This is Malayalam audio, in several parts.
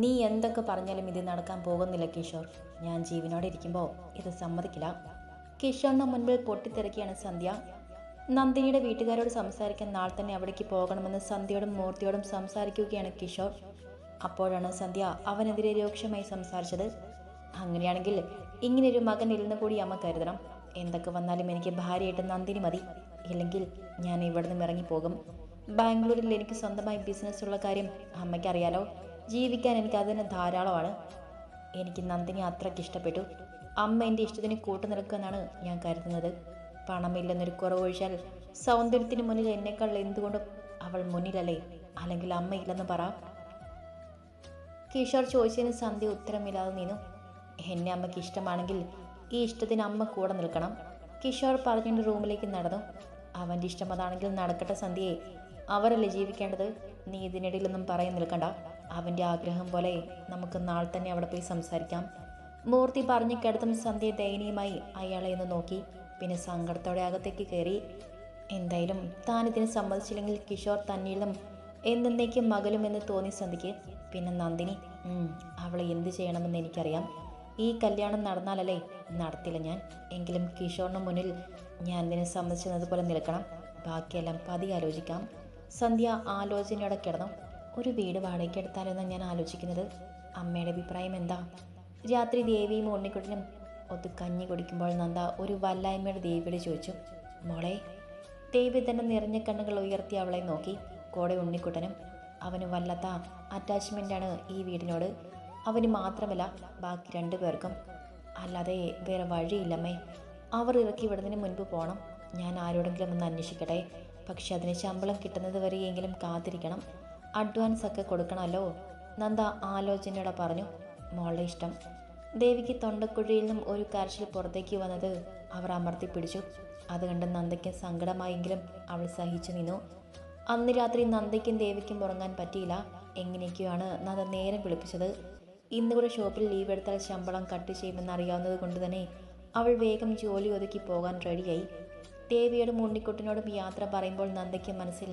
നീ എന്തൊക്കെ പറഞ്ഞാലും ഇത് നടക്കാൻ പോകുന്നില്ല കിഷോർ. ഞാൻ ജീവനോടെ ഇരിക്കുമ്പോൾ ഇത് സമ്മതിക്കില്ല. കിഷോറിന് മുൻപിൽ പൊട്ടിത്തെറിക്കുകയാണ് സന്ധ്യ. നന്ദിനിയുടെ വീട്ടുകാരോട് സംസാരിക്കാൻ നാൾ തന്നെ അവിടേക്ക് പോകണമെന്ന് സന്ധ്യയോടും മൂർത്തിയോടും സംസാരിക്കുകയാണ് കിഷോർ. അപ്പോഴാണ് സന്ധ്യ അവനെതിരെ രൂക്ഷമായി സംസാരിച്ചത്. അങ്ങനെയാണെങ്കിൽ ഇങ്ങനൊരു മകൻ ഇല്ലെന്ന് കൂടി അമ്മ കരുതണം. എന്തൊക്കെ വന്നാലും എനിക്ക് ഭാര്യയായിട്ട് നന്ദിനി മതി. ഇല്ലെങ്കിൽ ഞാൻ ഇവിടെ നിന്ന് ഇറങ്ങിപ്പോകും. ബാംഗ്ലൂരിൽ എനിക്ക് സ്വന്തമായി ബിസിനസ് ഉള്ള കാര്യം അമ്മയ്ക്ക് അറിയാലോ. ജീവിക്കാൻ എനിക്ക് അതിന് ധാരാളമാണ്. എനിക്ക് നന്ദിനി അത്രയ്ക്ക് ഇഷ്ടപ്പെട്ടു. അമ്മ എന്റെ ഇഷ്ടത്തിന് കൂട്ടു നിൽക്കുമെന്നാണ് ഞാൻ കരുതുന്നത്. പണമില്ലെന്നൊരു കുറവൊഴിച്ചാൽ സൗന്ദര്യത്തിന് മുന്നിൽ എന്നെക്കാൾ എന്തുകൊണ്ടും അവൾ മുന്നിലല്ലേ? അല്ലെങ്കിൽ അമ്മയില്ലെന്ന് പറ. കിഷോർ ചോദിച്ചതിന് സന്ധ്യ ഉത്തരമില്ലാതെ നിന്നു. എന്നെ അമ്മയ്ക്ക് ഇഷ്ടമാണെങ്കിൽ ഈ ഇഷ്ടത്തിന് അമ്മ കൂടെ നിൽക്കണം. കിഷോർ പറഞ്ഞിട്ട് റൂമിലേക്ക് നടന്നു. അവന്റെ ഇഷ്ടം അതാണെങ്കിൽ നടക്കട്ടെ സന്ധ്യയെ. അവരല്ലേ ജീവിക്കേണ്ടത്? നീ ഇതിനിടയിലൊന്നും പറയാൻ നിൽക്കണ്ട. അവന്റെ ആഗ്രഹം പോലെ നമുക്ക് നാളെ തന്നെ അവിടെ പോയി സംസാരിക്കാം. മൂർത്തി പറഞ്ഞു കിടത്തും സന്ധ്യ ദയനീയമായി അയാളെ ഒന്ന് നോക്കി. പിന്നെ സങ്കടത്തോടെ അകത്തേക്ക് കയറി. എന്തായാലും താൻ ഇതിന് സമ്മതിച്ചില്ലെങ്കിൽ കിഷോർ തന്നിലും എന്നേക്കും മകലുമെന്ന് തോന്നി സന്ധിക്ക് പിന്നെ നന്ദിനി അവളെ എന്ത് ചെയ്യണമെന്ന് എനിക്കറിയാം. ഈ കല്യാണം നടന്നാലല്ലേ? നടത്തില്ല ഞാൻ. എങ്കിലും കിഷോറിന് മുന്നിൽ ഞാൻ ഇതിനെ സമ്മതിച്ചതുപോലെ നിൽക്കണം. ബാക്കിയെല്ലാം പതി ആലോചിക്കാം. സന്ധ്യ ആലോചനയോടെ കിടന്നു. ഒരു വീട് വാടകയ്ക്ക് എടുത്താലെന്ന് ഞാൻ ആലോചിക്കുന്നത്? അമ്മയുടെ അഭിപ്രായം എന്താ? രാത്രി ദേവിയും ഉണ്ണിക്കുട്ടനും ഒത്ത് കഞ്ഞി കുടിക്കുമ്പോൾ നന്ദ ഒരു വല്ലായ്മയുടെ ദേവിയോട് ചോദിച്ചു മോളെ ദേവി തന്നെ നിറഞ്ഞ കണ്ണുകൾ ഉയർത്തി അവളെ നോക്കി. കൂടെ ഉണ്ണിക്കുട്ടനും അവന് വല്ലാത്ത അറ്റാച്ച്മെന്റാണ് ഈ വീടിനോട്. അവന് മാത്രമല്ല ബാക്കി രണ്ടു പേർക്കും. അല്ലാതെ വേറെ വഴിയില്ലമ്മേ. അവർ ഇറക്കി വിടുന്നതിന് മുൻപ് പോകണം ഞാൻ ആരോടെങ്കിലും ഒന്ന് അന്വേഷിക്കട്ടെ. പക്ഷെ അതിന് ശമ്പളം കിട്ടുന്നത് വരെയെങ്കിലും കാത്തിരിക്കണം. അഡ്വാൻസ് ഒക്കെ കൊടുക്കണമല്ലോ? നന്ദ ആലോചനയോടെ പറഞ്ഞു. മോളുടെ ഇഷ്ടം. ദേവിക്ക് തൊണ്ടക്കുഴിയിൽ നിന്നും ഒരു കരച്ചിൽ പുറത്തേക്ക് വന്നത് അവർ അമർത്തി പിടിച്ചു. അത് കണ്ട് നന്ദയ്ക്ക് സങ്കടമായെങ്കിലും അവൾ സഹിച്ചു നിന്നു. അന്ന് രാത്രി നന്ദയ്ക്കും ദേവിക്കും ഉറങ്ങാൻ പറ്റിയില്ല. എങ്ങനെയൊക്കെയാണ് നന്ദ നേരം വിളിപ്പിച്ചത്? ഇന്ന് കൂടെ ഷോപ്പിൽ ലീവ് എടുത്താൽ ശമ്പളം കട്ട് ചെയ്യുമെന്ന് അറിയാവുന്നത് കൊണ്ട് തന്നെ അവൾ വേഗം ജോലി ഒതുക്കി പോകാൻ റെഡിയായി ദേവിയോടും ഉണ്ണിക്കുട്ടനോടും യാത്ര പറയുമ്പോൾ നന്ദയ്ക്ക് മനസ്സിൽ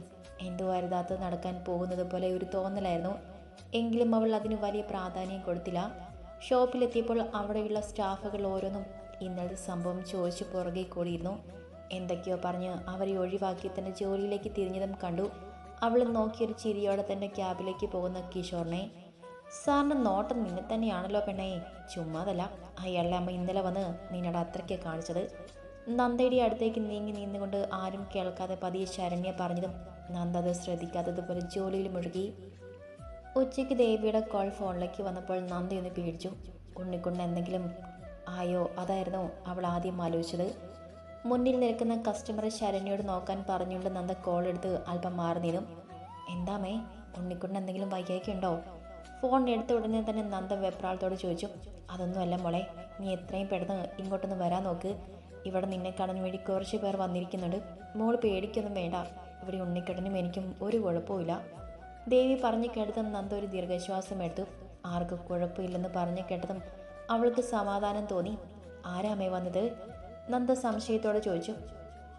എന്തോ അരുതാത്തത് നടക്കാൻ പോകുന്നത് പോലെ ഒരു തോന്നലായിരുന്നു. എങ്കിലും അവൾ അതിന് വലിയ പ്രാധാന്യം കൊടുത്തില്ല. ഷോപ്പിലെത്തിയപ്പോൾ അവിടെയുള്ള സ്റ്റാഫുകൾ ഓരോന്നും ഇന്നലെ സംഭവം ചോദിച്ചു പുറകെ കൂടിയിരുന്നു. എന്തൊക്കെയോ പറഞ്ഞ് അവരെ ഒഴിവാക്കി തന്റെ ജോലിയിലേക്ക് തിരിഞ്ഞതും കണ്ടു. അവൾ നോക്കിയൊരു ചിരിയോടെ തന്നെ ക്യാബിലേക്ക് പോകുന്ന കിഷോറിനെ സാറിന്റെ നോട്ടം നിന്നെ തന്നെയാണല്ലോ പെണ്ണേ. ചുമ്മാതല്ല അയാളുടെ അമ്മ ഇന്നലെ വന്ന് നിന്നോട് അത്രയ്ക്ക് കാണിച്ചത്. നന്ദയുടെ അടുത്തേക്ക് നീങ്ങി നിന്നുകൊണ്ട് ആരും കേൾക്കാതെ പതിയെ ശരണ്യ പറഞ്ഞതും നന്ദ അത് ശ്രദ്ധിക്കാത്തതുപോലെ ജോലിയിൽ മുഴുകി. ഉച്ചയ്ക്ക് ദേവിയുടെ കോൾ ഫോണിലേക്ക് വന്നപ്പോൾ നന്ദി ഒന്ന് പേടിച്ചു. ഉണ്ണിക്കുണ്ണ എന്തെങ്കിലും ആയോ? അതായിരുന്നു അവൾ ആദ്യം ആലോചിച്ചത്. മുന്നിൽ നിൽക്കുന്ന കസ്റ്റമറെ ശരണ്യോട് നോക്കാൻ പറഞ്ഞുകൊണ്ട് നന്ദ കോൾ എടുത്ത് അല്പം മാറി നിന്നു. എന്താമേ ഉണ്ണിക്കുണ്ണ എന്തെങ്കിലും വൈകിയൊക്കെയുണ്ടോ ഫോൺ എടുത്ത ഉടനെ തന്നെ നന്ദ വെപ്രാളത്തോട് ചോദിച്ചു. അതൊന്നുമല്ല മോളെ നീ എത്രയും പെട്ടെന്ന് ഇങ്ങോട്ടൊന്ന് വരാൻ നോക്ക്. ഇവിടെ നിന്നെ കാണാൻ വേണ്ടി കുറച്ച് പേർ വന്നിരിക്കുന്നുണ്ട്. മോൾ പേടിക്കൊന്നും വേണ്ട. ഇവിടെ ഉണ്ണിക്കടനും എനിക്കും ഒരു കുഴപ്പമില്ല ദേവി പറഞ്ഞു കേട്ടതും നന്ദ ഒരു ദീർഘശ്വാസം എടുത്തു. ആർക്കും കുഴപ്പമില്ലെന്ന് പറഞ്ഞു കേട്ടതും അവൾക്ക് സമാധാനം തോന്നി. ആരാമേ വന്നത്? നന്ദ സംശയത്തോടെ ചോദിച്ചു.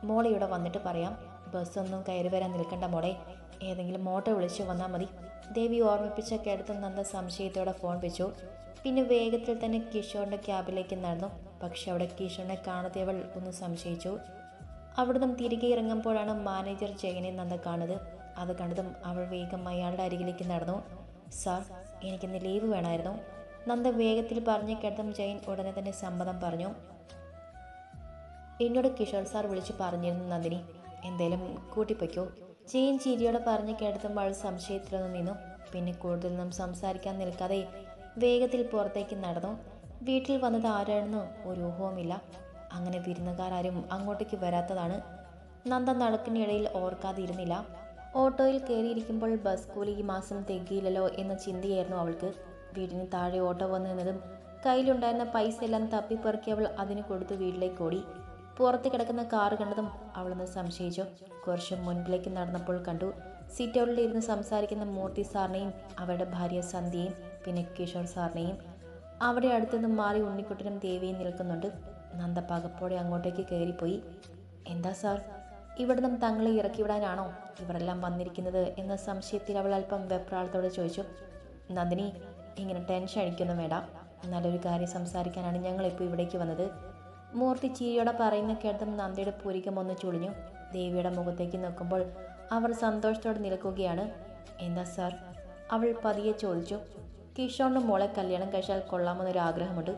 മോളെ ഇവിടെ വന്നിട്ട് പറയാം. ബസ്സൊന്നും കയറി വരാൻ നിൽക്കണ്ട മോളെ. ഏതെങ്കിലും മോട്ടോ വിളിച്ചു വന്നാൽ മതി. ദേവി ഓർമ്മിപ്പിച്ച കേട്ടതും നന്ദ സംശയത്തോടെ ഫോൺ വെച്ചു. പിന്നെ വേഗത്തിൽ തന്നെ കിഷോറിന്റെ ക്യാബിലേക്ക് നടന്നു. പക്ഷെ അവിടെ കിഷോറിനെ കാണാത്തവൾ ഒന്ന് സംശയിച്ചു. അവിടുന്ന് തിരികെ ഇറങ്ങുമ്പോഴാണ് മാനേജർ ജയനെ നന്ദ കാണുന്നത്. അത് കണ്ടതും അവൾ വേഗം അയാളുടെ അരികിലേക്ക് നടന്നു. സാർ എനിക്കിന്ന് ലീവ് വേണമായിരുന്നു. നന്ദ വേഗത്തിൽ പറഞ്ഞു കേട്ടതും ജയൻ ഉടനെ തന്നെ സമ്മതം പറഞ്ഞു. എന്നോട് കിഷോർ സാർ വിളിച്ച് പറഞ്ഞിരുന്നു നന്ദിനി. എന്തേലും കൂട്ടിപ്പൊയ്ക്കോ. ജയൻ ചിരിയോടെ പറഞ്ഞു കേട്ടതും അവൾ സംശയത്തിലൊന്ന് നിന്നു. പിന്നെ കൂടുതലൊന്നും സംസാരിക്കാൻ നിൽക്കാതെ വേഗത്തിൽ പുറത്തേക്ക് നടന്നു. വീട്ടിൽ വന്നത് ആരാണെന്ന് ഒരു ഊഹവുമില്ല. അങ്ങനെ വിരുന്നുകാരും അങ്ങോട്ടേക്ക് വരാത്തതാണ്. നന്ദ നടക്കിനിടയിൽ ഓർക്കാതിരുന്നില്ല. ഓട്ടോയിൽ കയറിയിരിക്കുമ്പോൾ ബസ് കൂലി ഈ മാസം തികയില്ലല്ലോ എന്ന ചിന്തയായിരുന്നു അവൾക്ക്. വീടിന് താഴെ ഓട്ടോ വന്നു നിന്നതും കയ്യിലുണ്ടായിരുന്ന പൈസ എല്ലാം തപ്പിപ്പെറുക്കി അവൾ അതിന് കൊടുത്ത് വീട്ടിലേക്ക് ഓടി. പുറത്ത് കിടക്കുന്ന കാർ കണ്ടതും അവളൊന്ന് സംശയിച്ചു. കുറച്ച് മുൻപിലേക്ക് നടന്നപ്പോൾ കണ്ടു. സീറ്റൗട്ടിൽ ഇരുന്ന് സംസാരിക്കുന്ന മൂർത്തി സാറിനെയും അവരുടെ ഭാര്യ സന്ധ്യയും പിന്നെ കിഷോർ സാറിനെയും. അവിടെ അടുത്തുനിന്ന് മാറി ഉണ്ണിക്കുട്ടനും ദേവിയും നിൽക്കുന്നുണ്ട്. നന്ദ പകപ്പോടെ അങ്ങോട്ടേക്ക് കയറിപ്പോയി. എന്താ സാർ? ഇവിടുന്ന് തങ്ങളെ ഇറക്കിവിടാനാണോ ഇവരെല്ലാം വന്നിരിക്കുന്നത്? എന്ന സംശയത്തിൽ അവൾ അല്പം വെപ്രാളത്തോടെ ചോദിച്ചു. നന്ദിനി ഇങ്ങനെ ടെൻഷൻ അടിക്കൊന്നും വേണ്ട. നല്ലൊരു കാര്യം സംസാരിക്കാനാണ് ഞങ്ങളിപ്പോൾ ഇവിടേക്ക് വന്നത്. മൂർത്തി ചീരിയോടെ പറയുന്ന കേട്ടതും നന്ദിയുടെ പൂരികം ഒന്ന് ചുളിഞ്ഞു. ദേവിയുടെ മുഖത്തേക്ക് നോക്കുമ്പോൾ അവർ സന്തോഷത്തോടെ നിൽക്കുകയാണ്. എന്താ സാർ? അവൾ പതിയെ ചോദിച്ചു. കിഷോറിന്റെ മോളെ കല്യാണം കഴിച്ചാൽ കൊള്ളാമെന്നൊരു ആഗ്രഹമുണ്ട്.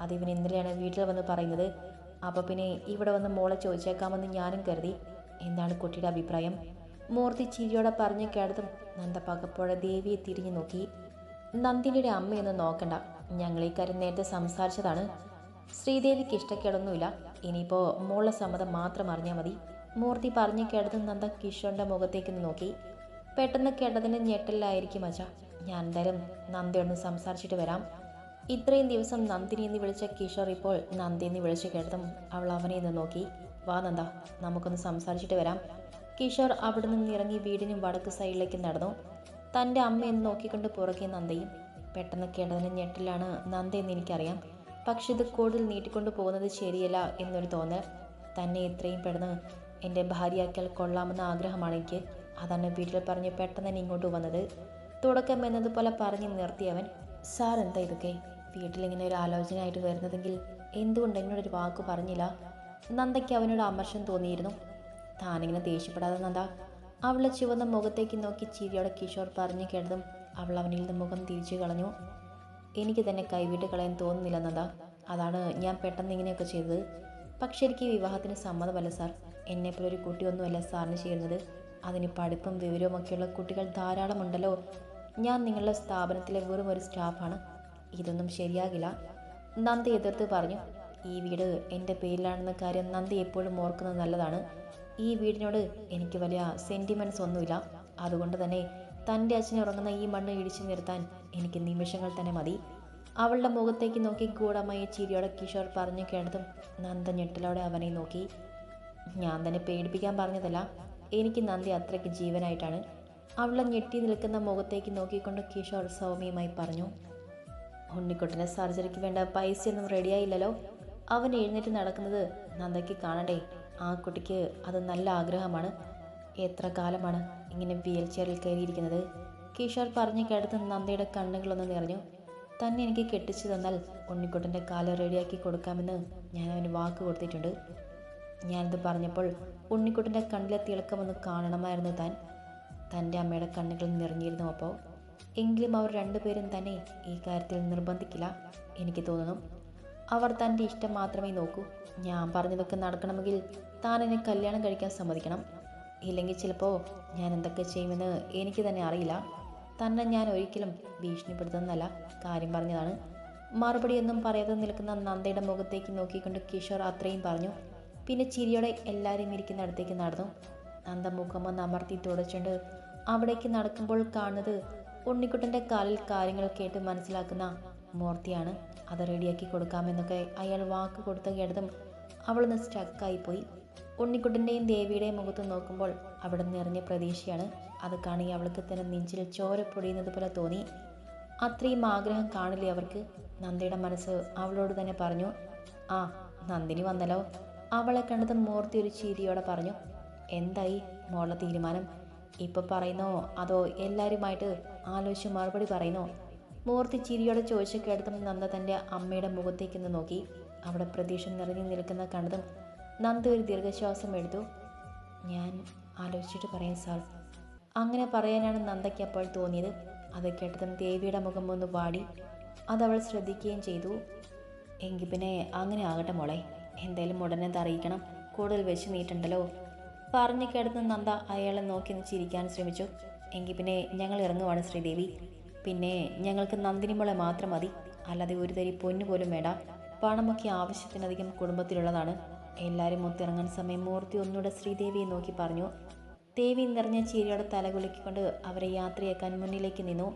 അതിവൻ ഇന്നലെയാണ് വീട്ടിൽ വന്ന് പറയുന്നത്. അപ്പോൾ പിന്നെ ഇവിടെ വന്ന് മോളെ ചോദിച്ചേക്കാമെന്ന് ഞാനും കരുതി. എന്താണ് കുട്ടിയുടെ അഭിപ്രായം? മൂർത്തി ചിരിയോടെ പറഞ്ഞു കേട്ടതും നന്ദ പകപ്പോഴ ദേവിയെ തിരിഞ്ഞു നോക്കി. നന്ദിനിയുടെ അമ്മയൊന്നും നോക്കണ്ട. ഞങ്ങൾ ഈ കാര്യം നേരത്തെ സംസാരിച്ചതാണ്. ശ്രീദേവിക്ക് ഇഷ്ടക്കേടൊന്നുമില്ല. ഇനിയിപ്പോൾ മോളെ സമ്മതം മാത്രം അറിഞ്ഞാൽ മതി. മൂർത്തി പറഞ്ഞു കേട്ടതും നന്ദ കിഷോറിന്റെ മുഖത്തേക്ക് നോക്കി. പെട്ടെന്ന് കേട്ടതിന് ഞെട്ടലിലായിരിക്കും അച്ഛ. ഞാൻ എന്തായാലും നന്ദയൊന്ന് സംസാരിച്ചിട്ട് വരാം. ഇത്രയും ദിവസം നന്ദിനി എന്ന് വിളിച്ച കിഷോർ ഇപ്പോൾ നന്ദി എന്ന് വിളിച്ച് കേട്ടതും അവൾ അവനെ നിന്ന് നോക്കി. വാ നന്ദ നമുക്കൊന്ന് സംസാരിച്ചിട്ട് വരാം. കിഷോർ അവിടെ നിന്ന് ഇറങ്ങി വീടിനും വടക്ക് സൈഡിലേക്ക് നടന്നു. തന്റെ അമ്മയെന്ന് നോക്കിക്കൊണ്ട് പുറകെ നന്ദയും പെട്ടെന്ന് കേട്ടതിന് ഞെട്ടിലാണ് നന്ദ എന്ന് എനിക്കറിയാം. പക്ഷെ ഇത് കൂടുതൽ നീട്ടിക്കൊണ്ടു പോകുന്നത് ശരിയല്ല എന്നൊരു തോന്നൽ. തന്നെ ഇത്രയും പെട്ടെന്ന് എന്റെ ഭാര്യയാക്കിയാൽ കൊള്ളാമെന്ന ആഗ്രഹമാണ് എനിക്ക്. അതാണ് വീട്ടിൽ പറഞ്ഞ് പെട്ടെന്ന് തന്നെ ഇങ്ങോട്ട് വന്നത്. തുടക്കം എന്നതുപോലെ പറഞ്ഞ് നിർത്തിയവൻ സാർ എന്താ ഇതൊക്കെ? വീട്ടിലിങ്ങനെ ഒരു ആലോചനയായിട്ട് വരുന്നതെങ്കിൽ എന്തുകൊണ്ട് എന്നോടൊരു വാക്ക് പറഞ്ഞില്ല? നന്ദയ്ക്ക് അവനോട് അമർഷം തോന്നിയിരുന്നു. താനിങ്ങനെ ദേഷ്യപ്പെടാതെ നന്ദ അവളെ ചുവന്ന മുഖത്തേക്ക് നോക്കി ചിരിയോടെ കിഷോർ പറഞ്ഞു കേട്ടതും അവൾ അവനിൽ നിന്ന് മുഖം തിരിച്ചു കളഞ്ഞു. എനിക്ക് തന്നെ കൈവിട്ട് കളയാൻ തോന്നുന്നില്ല നന്ദ. അതാണ് ഞാൻ പെട്ടെന്ന് ഇങ്ങനെയൊക്കെ ചെയ്തത്. പക്ഷെ എനിക്ക് വിവാഹത്തിന് സമ്മതമല്ല സാർ. എന്നെപ്പോലൊരു കുട്ടിയൊന്നുമല്ല സാറിന് ചെയ്യുന്നത്. അതിന് പഠിപ്പും വിവരവും ഒക്കെയുള്ള കുട്ടികൾ ധാരാളമുണ്ടല്ലോ. ഞാൻ നിങ്ങളുടെ സ്ഥാപനത്തിലെ വെറും ഒരു സ്റ്റാഫാണ്. ഇതൊന്നും ശരിയാകില്ല. നന്ദി എതിർത്ത് പറഞ്ഞു. ഈ വീട് എന്റെ പേരിലാണെന്ന കാര്യം നന്ദി എപ്പോഴും ഓർക്കുന്നത് നല്ലതാണ്. ഈ വീടിനോട് എനിക്ക് വലിയ സെന്റിമെന്റ്സ് ഒന്നുമില്ല. അതുകൊണ്ട് തന്നെ തന്റെ അച്ഛനെ ഉറങ്ങുന്ന ഈ മണ്ണ് ഇടിച്ചു നിർത്താൻ എനിക്ക് നിമിഷങ്ങൾ തന്നെ മതി. അവളുടെ മുഖത്തേക്ക് നോക്കി ഗൂഢമായ ചിരിയോടെ കിഷോർ പറഞ്ഞു കേട്ടതും നന്ദ ഞെട്ടലോടെ അവനെ നോക്കി. ഞാൻ തന്നെ പേടിപ്പിക്കാൻ പറഞ്ഞതല്ല. എനിക്ക് നന്ദി അത്രയ്ക്ക് ജീവനായിട്ടാണ്. അവളെ ഞെട്ടി നിൽക്കുന്ന മുഖത്തേക്ക് നോക്കിക്കൊണ്ട് കിഷോർ സൗമ്യമായി പറഞ്ഞു ഉണ്ണിക്കുട്ടനെ സർജറിക്ക് വേണ്ട പൈസയൊന്നും റെഡിയായില്ലല്ലോ അവൻ എഴുന്നേറ്റ് നടക്കുന്നത് നന്ദയ്ക്ക് കാണണ്ടേ. ആ കുട്ടിക്ക് അത് നല്ല ആഗ്രഹമാണ്. എത്ര കാലമാണ് ഇങ്ങനെ വീൽ ചെയറിൽ കയറിയിരിക്കുന്നത്? കിഷോർ പറഞ്ഞു കേട്ടത് നന്ദയുടെ കണ്ണുകളൊന്ന് നിറഞ്ഞു. തന്നെ എനിക്ക് കെട്ടിച്ചു തന്നാൽ ഉണ്ണിക്കുട്ടന്റെ കാൽ റെഡിയാക്കി കൊടുക്കാമെന്ന് ഞാൻ അവന് വാക്ക് കൊടുത്തിട്ടുണ്ട്. ഞാനത് പറഞ്ഞപ്പോൾ ഉണ്ണിക്കുട്ടന്റെ കണ്ണിലെ തിളക്കമൊന്ന് കാണണമായിരുന്നു താൻ. തന്റെ അമ്മയുടെ കണ്ണുകൾ നിറഞ്ഞിരുന്നു അപ്പോൾ. എങ്കിലും അവർ രണ്ടുപേരും തന്നെ ഈ കാര്യത്തിൽ നിർബന്ധിക്കില്ല എനിക്ക് തോന്നുന്നു. അവർ തന്റെ ഇഷ്ടം മാത്രമേ നോക്കൂ. ഞാൻ പറഞ്ഞതൊക്കെ നടക്കണമെങ്കിൽ താൻ എന്നെ കല്യാണം കഴിക്കാൻ സമ്മതിക്കണം. ഇല്ലെങ്കിൽ ചിലപ്പോൾ ഞാൻ എന്തൊക്കെ ചെയ്യുമെന്ന് എനിക്ക് തന്നെ അറിയില്ല. തന്നെ ഞാൻ ഒരിക്കലും ഭീഷണിപ്പെടുത്തുന്നതല്ല കാര്യം പറഞ്ഞതാണ്. മറുപടിയൊന്നും പറയാതെ നിൽക്കുന്ന നന്ദയുടെ മുഖത്തേക്ക് നോക്കിക്കൊണ്ട് കിഷോർ അത്രയും പറഞ്ഞു. പിന്നെ ചിരിയോടെ എല്ലാവരും ഇരിക്കുന്ന അടുത്തേക്ക് നടന്നു. നന്ദ മുഖമൊന്ന് അമർത്തി തുടച്ചുകൊണ്ട് അവിടേക്ക് നടക്കുമ്പോൾ കാണുന്നത് ഉണ്ണിക്കുട്ടന്റെ കാലിൽ കാര്യങ്ങൾ കേട്ട് മനസ്സിലാക്കുന്ന മൂർത്തിയാണ്. അത് റെഡിയാക്കി കൊടുക്കാമെന്നൊക്കെ അയാൾ വാക്ക് കൊടുത്ത കേട്ടതും അവളൊന്ന് സ്റ്റക്കായിപ്പോയി. ഉണ്ണിക്കുട്ടന്റെയും ദേവിയുടെയും മുഖത്ത് നോക്കുമ്പോൾ അവിടെ നിറഞ്ഞ പ്രതീക്ഷയാണ്. അത് കാണി അവൾക്ക് തന്നെ നെഞ്ചിൽ ചോര പൊടിയുന്നത് പോലെ തോന്നി. അത്രയും ആഗ്രഹം കാണില്ലേ അവർക്ക്? നന്ദിയുടെ മനസ്സ് അവളോട് തന്നെ പറഞ്ഞു. ആ നന്ദിനി വന്നല്ലോ. അവളെ കണ്ടത് മൂർത്തി ഒരു ചിരിയോടെ പറഞ്ഞു. എന്തായി മോളുടെ തീരുമാനം? ഇപ്പൊ പറയുന്നോ? അതോ എല്ലാവരുമായിട്ട് ആലോചിച്ച് മറുപടി പറയുന്നോ? മൂർത്തി ചിരിയോടെ ചോദിച്ചു കേട്ടതും നന്ദ തന്റെ അമ്മയുടെ മുഖത്തേക്കിന്ന് നോക്കി. അവിടെ പ്രതീക്ഷ നിറഞ്ഞു നിൽക്കുന്ന കണ്ടതും നന്ദ ഒരു ദീർഘശ്വാസം എടുത്തു. ഞാൻ ആലോചിച്ചിട്ട് പറയാം സാർ. അങ്ങനെ പറയാനാണ് നന്ദയ്ക്ക് അപ്പോൾ തോന്നിയത്. അത് കേട്ടതും ദേവിയുടെ മുഖം ഒന്ന് വാടി. അതവൾ ശ്രദ്ധിക്കുകയും ചെയ്തു. എങ്കിൽ പിന്നെ അങ്ങനെ ആകട്ടെ മോളെ. എന്തായാലും ഉടനെ അറിയിക്കണം. കൂടുതൽ വെച്ച് നീട്ടുണ്ടല്ലോ പറഞ്ഞു കിടന്ന് നന്ദ അയാളെ നോക്കി ഒന്ന് ചിരിക്കാൻ ശ്രമിച്ചു. എങ്കിൽ പിന്നെ ഞങ്ങൾ ഇറങ്ങുവാണ് ശ്രീദേവി. പിന്നെ ഞങ്ങൾക്ക് നന്ദിനി മോളെ മാത്രം മതി. അല്ലാതെ ഒരു തരി പൊന്നു പോലും വേണ്ട. പണമൊക്കെ ആവശ്യത്തിനധികം കുടുംബത്തിലുള്ളതാണ്. എല്ലാവരും ഒത്തിറങ്ങാൻ സമയം മൂർത്തി ഒന്നുകൂടെ ശ്രീദേവിയെ നോക്കി പറഞ്ഞു. ദേവി നിറഞ്ഞ ചിരിയോടെ തലകുലുക്കിക്കൊണ്ട് അവരെ യാത്രയാക്കാൻ മുന്നിലേക്ക് നിന്നു.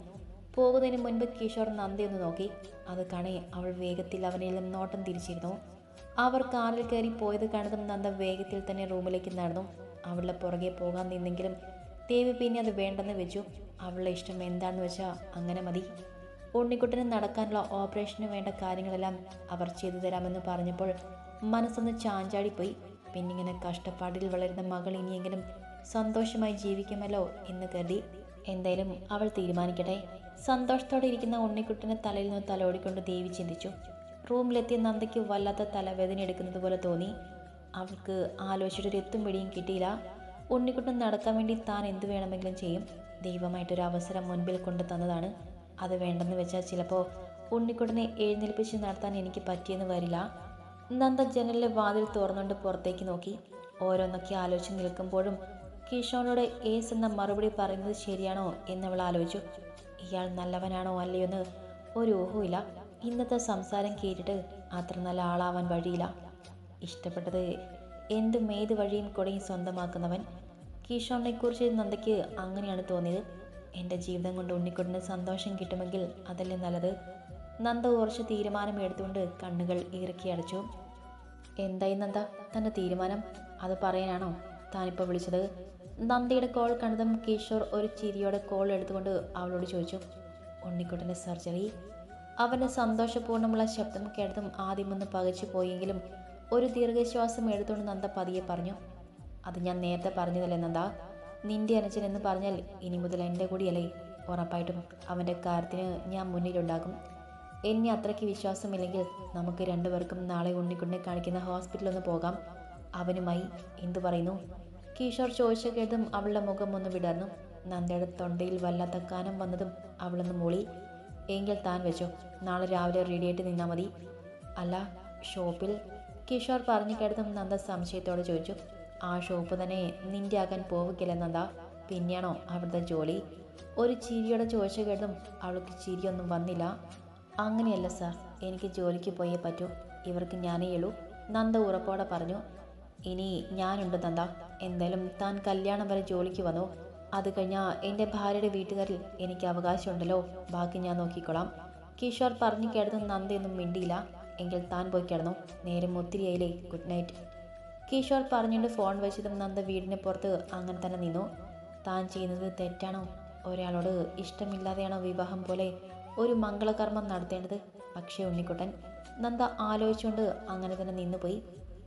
പോകുന്നതിന് മുൻപ് കിഷോർ നന്ദിയൊന്ന് നോക്കി. അത് കാണി അവൾ വേഗത്തിൽ അവനെല്ലാം നോട്ടം തിരിച്ചിരുന്നു. അവർ കാറിൽ കയറി പോയത് കണ്ടതും നന്ദ വേഗത്തിൽ തന്നെ റൂമിലേക്ക് നടന്നു. അവളുടെ പുറകെ പോകാൻ നിന്നെങ്കിലും ദേവി പിന്നെ അത് വേണ്ടെന്ന് വെച്ചു. അവളുടെ ഇഷ്ടം എന്താണെന്ന് വെച്ചാൽ അങ്ങനെ മതി. ഉണ്ണിക്കുട്ടന് നടക്കാനുള്ള ഓപ്പറേഷന് വേണ്ട കാര്യങ്ങളെല്ലാം അവർ ചെയ്തു തരാമെന്ന് പറഞ്ഞപ്പോൾ മനസ്സൊന്ന് ചാഞ്ചാടിപ്പോയി. പിന്നിങ്ങനെ കഷ്ടപ്പാടിൽ വളരുന്ന മകൾ ഇനിയെങ്കിലും സന്തോഷമായി ജീവിക്കുമല്ലോ എന്ന് കരുതി. എന്തായാലും അവൾ തീരുമാനിക്കട്ടെ. സന്തോഷത്തോടെ ഇരിക്കുന്ന ഉണ്ണിക്കുട്ടനെ തലയിൽ നിന്ന് തലോടിക്കൊണ്ട് ദേവി ചിന്തിച്ചു. റൂമിലെത്തിയ നന്ദയ്ക്ക് വല്ലാത്ത തലവേദന എടുക്കുന്നത് പോലെ തോന്നി. അവൾക്ക് ആലോചിച്ചിട്ടൊരു എത്തും പിടിയും കിട്ടിയില്ല. ഉണ്ണിക്കുട്ടൻ നടക്കാൻ വേണ്ടി താൻ എന്തു വേണമെങ്കിലും ചെയ്യും. ദൈവമായിട്ടൊരു അവസരം മുൻപിൽ കൊണ്ടു തന്നതാണ്. അത് വേണ്ടെന്ന് വെച്ചാൽ ചിലപ്പോൾ ഉണ്ണിക്കുട്ടനെ എഴുന്നേൽപ്പിച്ച് നടത്താൻ എനിക്ക് പറ്റിയെന്ന് വരില്ല. നന്ദ ജനലിലെ വാതിൽ തുറന്നുകൊണ്ട് പുറത്തേക്ക് നോക്കി. ഓരോന്നൊക്കെ ആലോചിച്ച് നിൽക്കുമ്പോഴും കിഷോനോട് ഏസ് എന്ന മറുപടി പറയുന്നത് ശരിയാണോ എന്നവൾ ആലോചിച്ചു. ഇയാൾ നല്ലവനാണോ അല്ലയോ എന്ന് ഒരു ഊഹമില്ല ഇന്നത്തെ സംസാരം കേട്ടിട്ട് അത്ര നല്ല ആളാവാൻ വഴിയില്ല. ഇഷ്ടപ്പെട്ടത് എന്തും ഏത് വഴിയും കൊടയും സ്വന്തമാക്കുന്നവൻ കിഷോണിനെക്കുറിച്ച് നന്ദയ്ക്ക് അങ്ങനെയാണ് തോന്നിയത്. എന്റെ ജീവിതം കൊണ്ട് ഉണ്ണിക്കുട്ടിന് സന്തോഷം കിട്ടുമെങ്കിൽ അതല്ലേ നല്ലത്? നന്ദ കുറച്ച് തീരുമാനം എടുത്തുകൊണ്ട് കണ്ണുകൾ ഇറക്കി അടച്ചു. എന്തായി നന്ദ? തന്റെ തീരുമാനം? അത് പറയാനാണോ? താനിപ്പോൾ വിളിച്ചത്? നന്ദയുടെ കോൾ കണ്ടതും കിഷോർ ഒരു ചിരിയോടെ കോൾ എടുത്തുകൊണ്ട് അവളോട് ചോദിച്ചു. ഉണ്ണിക്കുട്ടന്റെ സർജറി? അവന്റെ സന്തോഷപൂർണമുള്ള ശബ്ദം കേട്ടതും ആദ്യമൊന്ന് പകച്ചു പോയെങ്കിലും ഒരു ദീർഘശ്വാസം എടുത്തുകൊണ്ട് നന്ദ പതിയെ പറഞ്ഞു അത് ഞാൻ നേരത്തെ പറഞ്ഞതല്ലേ നന്ദ? നിന്റെ അനുജൻ എന്ന് പറഞ്ഞാൽ ഇനി മുതൽ എന്റെ കൂടിയല്ലേ? ഉറപ്പായിട്ടും അവന്റെ കാര്യത്തിന് ഞാൻ മുന്നിലുണ്ടാകും. എന്നെ അത്രയ്ക്ക് വിശ്വാസമില്ലെങ്കിൽ നമുക്ക് രണ്ടുപേർക്കും നാളെ ഉണ്ണിക്കുണ്ണി കാണിക്കുന്ന ഹോസ്പിറ്റലൊന്ന് പോകാം. അവനുമായി എന്തു പറയുന്നു? കിഷോർ ചോദിച്ച കേട്ടതും അവളുടെ മുഖം ഒന്ന് വിടർന്നു. നന്ദയുടെ തൊണ്ടയിൽ വല്ലാത്ത കാനം വന്നതും അവളൊന്ന് മൂളി. എങ്കിൽ താൻ വെച്ചോ. നാളെ രാവിലെ റെഡിയായിട്ട് നിന്നാൽ മതി. അല്ല ഷോപ്പിൽ കിഷോർ പറഞ്ഞു കേട്ടതും നന്ദ സംശയത്തോടെ ചോദിച്ചു. ആ ഷോപ്പ് തന്നെ നിന്റെ ആകാൻ പോവുകയില്ല നന്ദ. പിന്നെയാണോ അവിടുത്തെ ജോലി? ഒരു ചിരിയോടെ ചോദിച്ച കേട്ടതും അവൾക്ക് ചിരിയൊന്നും വന്നില്ല. അങ്ങനെയല്ല സാർ എനിക്ക് ജോലിക്ക് പോയേ പറ്റൂ. ഇവർക്ക് ഞാനേ ഉള്ളൂ. നന്ദ ഉറപ്പോടെ പറഞ്ഞു. ഇനി ഞാനുണ്ട് നന്ദ. എന്തായാലും താൻ കല്യാണം വരെ ജോലിക്ക് വന്നു. അത് കഴിഞ്ഞാൽ എന്റെ ഭാര്യയുടെ വീട്ടുകാരിൽ എനിക്ക് അവകാശമുണ്ടല്ലോ. ബാക്കി ഞാൻ നോക്കിക്കോളാം. കിഷോർ പറഞ്ഞു കേടുന്ന നന്ദയൊന്നും മിണ്ടിയില്ല. എങ്കിൽ താൻ പോയി കിടന്നു. നേരം ഒത്തിരിയായില്ലേ ഗുഡ് നൈറ്റ്. കിഷോർ പറഞ്ഞുകൊണ്ട് ഫോൺ വെച്ചതും നന്ദ വീടിന് പുറത്ത് അങ്ങനെ തന്നെ നിന്നു. താൻ ചെയ്യുന്നത് തെറ്റാണോ? ഒരാളോട് ഇഷ്ടമില്ലാതെയാണോ വിവാഹം പോലെ ഒരു മംഗളകർമ്മം നടത്തേണ്ടത്? പക്ഷേ ഉണ്ണിക്കുട്ടൻ നന്ദ ആലോചിച്ചുകൊണ്ട് അങ്ങനെ തന്നെ നിന്നുപോയി.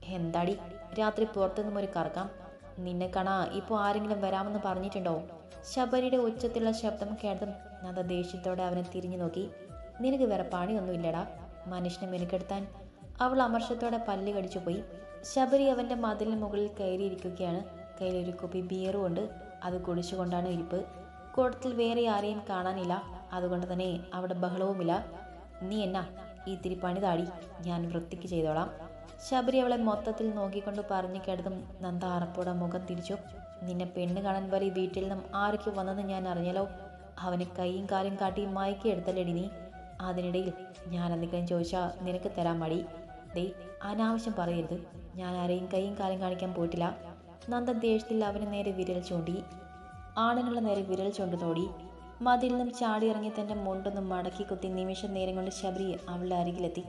എന്താടി? രാത്രി പുറത്തുനിന്നും ഒരു കറക്കാം. നിന്നെ കാണാ ഇപ്പോൾ ആരെങ്കിലും വരാമെന്ന് പറഞ്ഞിട്ടുണ്ടോ? ശബരിയുടെ ഉച്ചത്തിലുള്ള ശബ്ദം കേട്ടതും നന്ദ ദേഷ്യത്തോടെ അവനെ തിരിഞ്ഞു നോക്കി. നിനക്ക് വേറെ പണിയൊന്നുമില്ലടാ മനുഷ്യനെ മെനുക്കെടുത്താൻ. അവൾ അമർഷത്തോടെ പല്ല് കടിച്ചു പോയി. ശബരി അവന്റെ മതിലിന് മുകളിൽ കയറിയിരിക്കുകയാണ്. കയ്യിൽ ഒരു കുപ്പി ബിയറും ഉണ്ട് അത് കുടിച്ചുകൊണ്ടാണ് ഇരിപ്പ്. കൂട്ടത്തിൽ വേറെ ആരെയും കാണാനില്ല അതുകൊണ്ട് തന്നെ അവിടെ ബഹളവുമില്ല. നീ എന്നാ ഇത്തിരി പണി താടി ഞാൻ വൃത്തിക്ക് ചെയ്തോളാം. ശബരി അവളെ മൊത്തത്തിൽ നോക്കിക്കൊണ്ട് പറഞ്ഞു കേട്ടതും നന്ദ അറപ്പോടെ മുഖം തിരിച്ചു. നിന്നെ പെണ്ണ് കാണാൻ വരെ വീട്ടിൽ നിന്നും ആരൊക്കെ വന്നെന്ന് ഞാൻ അറിഞ്ഞല്ലോ അവന് കൈയും കാലും കാട്ടി മയക്കി എടുത്തല്ലേടി നീ. അതിനിടയിൽ ഞാൻ എന്തെങ്കിലും ചോദിച്ചാൽ നിനക്ക് തരാൻ മടി. ദേ അനാവശ്യം പറയരുത്. ഞാൻ ആരെയും കൈയും കാലും കാണിക്കാൻ പോയിട്ടില്ല. നന്ദ ദേഷ്യത്തിൽ അവന് നേരെ വിരൽ ചൂണ്ടി. ആണുങ്ങളുടെ നേരെ വിരൽ തോടി. മതിൽ നിന്നും ചാടിയിറങ്ങി തന്റെ മുണ്ടൊന്നും മടക്കി കുത്തി നിമിഷം നേരം കൊണ്ട് ശബരി അവളുടെ അരികിലെത്തി.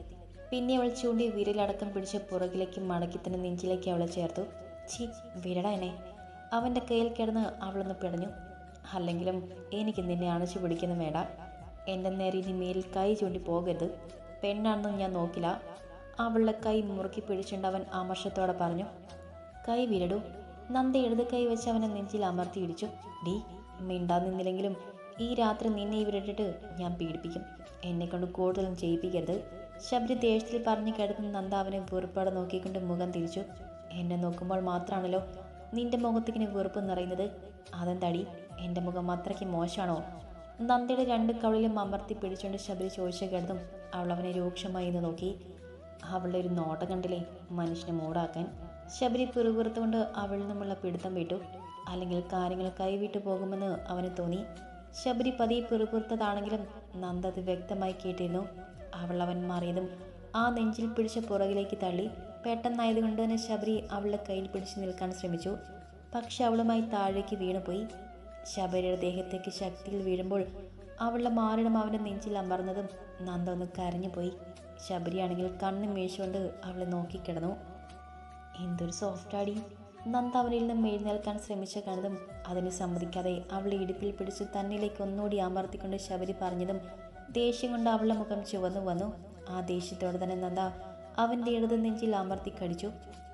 പിന്നെ അവൾ ചൂണ്ടി വിരലടക്കം പിടിച്ച് പുറകിലേക്കും മടക്കി തന്നെ നെഞ്ചിലേക്ക് അവളെ ചേർത്തു. ചി വിരട എന്നെ. അവന്റെ കയ്യിൽ കിടന്ന് അവളൊന്ന് പിടഞ്ഞു. അല്ലെങ്കിലും എനിക്ക് നിന്നെ അണച്ചു പിടിക്കുന്ന വേണ്ട എന്റെ നേരെ ഇനി മേലിൽ കൈ ചൂണ്ടി പോകരുത്. പെണ്ണാണെന്നും ഞാൻ നോക്കില്ല. അവളുടെ കൈ മുറുക്കി പിടിച്ചുകൊണ്ട് അവൻ ആമർഷത്തോടെ പറഞ്ഞു കൈ വിരടു. നന്ദ ഇടത് കൈ വെച്ച് അവനെ നെഞ്ചിൽ അമർത്തി ഇടിച്ചു. ഡീ മിണ്ടാ നിന്നില്ലെങ്കിലും ഈ രാത്രി നിന്നെ ഇവരിട്ടിട്ട് ഞാൻ പീഡിപ്പിക്കും. എന്നെ കൊണ്ട് കൂടുതലും ചെയ്യിപ്പിക്കരുത്. ശബരി ദേഷ്യത്തിൽ പറഞ്ഞു കിടക്കുന്ന നന്ദ അവനെ വെറുപ്പോടെ നോക്കിക്കൊണ്ട് മുഖം തിരിച്ചു. എന്നെ നോക്കുമ്പോൾ മാത്രമാണല്ലോ നിന്റെ മുഖത്തേക്കിന് വെറുപ്പ് നിറയുന്നത്. അതെന്താടി? എന്റെ മുഖം അത്രയ്ക്ക് മോശമാണോ? നന്ദയുടെ രണ്ട് കവളിലും അമർത്തി പിടിച്ചുകൊണ്ട് ശബരി ചോദിച്ച കിടന്നും അവൾ അവനെ രൂക്ഷമായി എന്ന് നോക്കി. അവളുടെ ഒരു നോട്ടം കണ്ടില്ലേ? മനുഷ്യനെ മൂടാക്കാൻ. ശബരി പിറുപിറുത്തുകൊണ്ട് അവളിൽ നിന്നുള്ള പിടുത്തം വിട്ടു. അല്ലെങ്കിൽ കാര്യങ്ങൾ കൈവിട്ടു പോകുമെന്ന് അവന് തോന്നി. ശബരി പതിയെ പിറുപിറുത്തതാണെങ്കിലും നന്ദ അത് വ്യക്തമായി കേട്ടിരുന്നു. അവൾ അവൻ മാറിയതും ആ നെഞ്ചിൽ പിടിച്ച പുറകിലേക്ക് തള്ളി പെട്ടെന്നായതുകൊണ്ട് തന്നെ ശബരി അവളുടെ കയ്യിൽ പിടിച്ചു നിൽക്കാൻ ശ്രമിച്ചു. പക്ഷെ അവളുമായി താഴേക്ക് വീണുപോയി. ശബരിയുടെ ദേഹത്തേക്ക് ശക്തിയിൽ വീഴുമ്പോൾ അവളുടെ മാറിടം അവന്റെ നെഞ്ചിൽ അമർന്നതും നന്ദ ഒന്ന് കരഞ്ഞുപോയി. ശബരിയാണെങ്കിൽ കണ്ണും വീഴ്ചുകൊണ്ട് അവളെ നോക്കിക്കിടന്നു. എന്തൊരു സോഫ്റ്റ് ആടി. നന്ദ അവനിൽ നിന്നും എഴുന്നേൽക്കാൻ ശ്രമിച്ച കണ്ടതും അതിനെ സമ്മതിക്കാതെ അവളെ ഇടുപ്പിൽ പിടിച്ച് തന്നിലേക്ക് ഒന്നുകൂടി അമർത്തിക്കൊണ്ട് ശബരി പറഞ്ഞതും ദേഷ്യം കൊണ്ട് അവളുടെ മുഖം ചുവന്നു വന്നു. ആ ദേഷ്യത്തോടെ തന്നെ നന്ദ അവന്റെ ഇടത് നെഞ്ചിൽ അമർത്തി കടിച്ചു.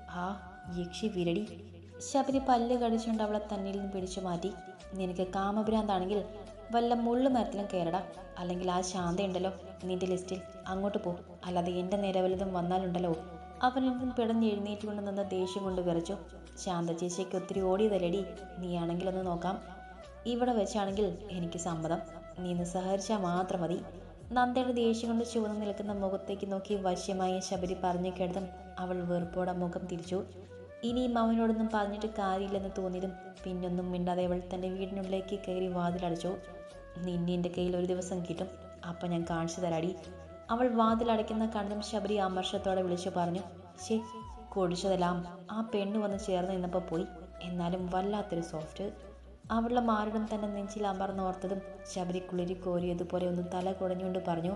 ആ യക്ഷി വിരടി. ശബരി പല്ല് കടിച്ചുകൊണ്ട് അവളെ തന്നിൽ നിന്ന് പിടിച്ചു മാറ്റി. നിനക്ക് കാമഭ്രാന്താണെങ്കിൽ വല്ല മുള്ളു മരത്തിലും കയറട അല്ലെങ്കിൽ ആ ശാന്തയുണ്ടല്ലോ നിന്റെ ലിസ്റ്റിൽ. അങ്ങോട്ട് പോ. അല്ലാതെ എന്റെ നേരെ വലുതും വന്നാലുണ്ടല്ലോ. അവനിൽ നിന്നും പിടഞ്ഞ് എഴുന്നേറ്റ് കൊണ്ട് നിന്ന് ദേഷ്യം കൊണ്ട് വിറച്ചു. ശാന്ത ചേച്ചിക്ക് ഒത്തിരി ഓടിയതല്ലടി. നീയാണെങ്കിലൊന്ന് നോക്കാം. ഇവിടെ വെച്ചാണെങ്കിൽ എനിക്ക് സമ്മതം. നീ ഒന്ന് സഹകരിച്ചാൽ മാത്രം മതി. നന്ദയുടെ ദേഷ്യം കൊണ്ട് ചുവന്ന് നിൽക്കുന്ന മുഖത്തേക്ക് നോക്കി വശ്യമായ ശബരി പറഞ്ഞു കേട്ടതും അവൾ വെറുപ്പോടെ മുഖം തിരിച്ചു. ഇനിയും അവനോടൊന്നും പറഞ്ഞിട്ട് കാര്യമില്ലെന്ന് തോന്നിയതും പിന്നൊന്നും മിണ്ടാതെ അവൾ തന്റെ വീടിനുള്ളിലേക്ക് കയറി വാതിലടച്ചു. നിന്നെ എന്റെ കയ്യിൽ ഒരു ദിവസം കിട്ടും. അപ്പം ഞാൻ കാണിച്ചു തരാടി. അവൾ വാതിലടയ്ക്കുന്ന കണ്ടും ശബരി അമർഷത്തോടെ വിളിച്ചു പറഞ്ഞു ശേ കൊടിച്ചതെല്ലാം ആ പെണ്ണ് വന്ന് ചേർന്ന് നിന്നപ്പോൾ പോയി. എന്നാലും വല്ലാത്തൊരു സോഫ്റ്റ്. അവളുടെ മാറിടം തന്നെ നെഞ്ചിൽ അമർന്നോർത്തതും ശബരി കുളിരി കോരിയതുപോലെ ഒന്ന് തല കുടഞ്ഞുകൊണ്ട് പറഞ്ഞു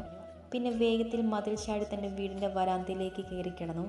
പിന്നെ വേഗത്തിൽ മതിൽ ചാടി തന്റെ വീടിന്റെ വരാന്തയിലേക്ക് കയറി കിടന്നു